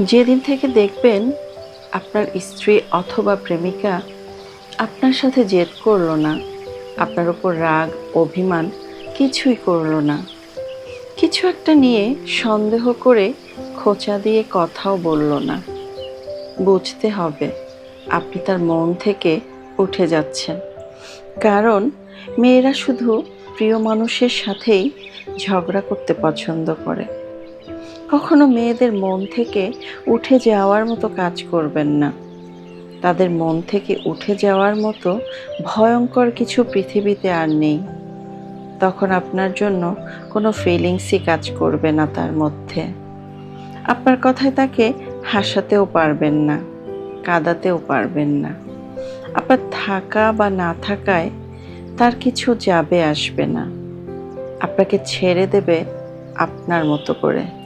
যেদিন থেকে দেখবেন আপনার স্ত্রী অথবা প্রেমিকা আপনার সাথে জেদ করল না, আপনার ওপর রাগ, অভিমান কিছুই করল না। কিছু একটা নিয়ে সন্দেহ করে খোঁচা দিয়ে কথাও বলল না। বুঝতে হবে আপনি তার মন থেকে উঠে যাচ্ছেন। কারণ মেয়েরা শুধু প্রিয় মানুষের সাথেই ঝগড়া করতে পছন্দ করে। কখনো মেয়েদের মন থেকে উঠে যাওয়ার মতো কাজ করবেন না। তাদের মন থেকে উঠে যাওয়ার মতো ভয়ঙ্কর কিছু পৃথিবীতে আর নেই। তখন আপনার জন্য কোনো ফিলিংসই কাজ করবে না তার মধ্যে। আপনার কথায় তাকে হাসাতেও পারবেন না, কাঁদাতেও পারবেন না। আপনার থাকা বা না থাকায় তার কিছু যাবে আসবে না। আপনাকে ছেড়ে দেবে আপনার মতো করে।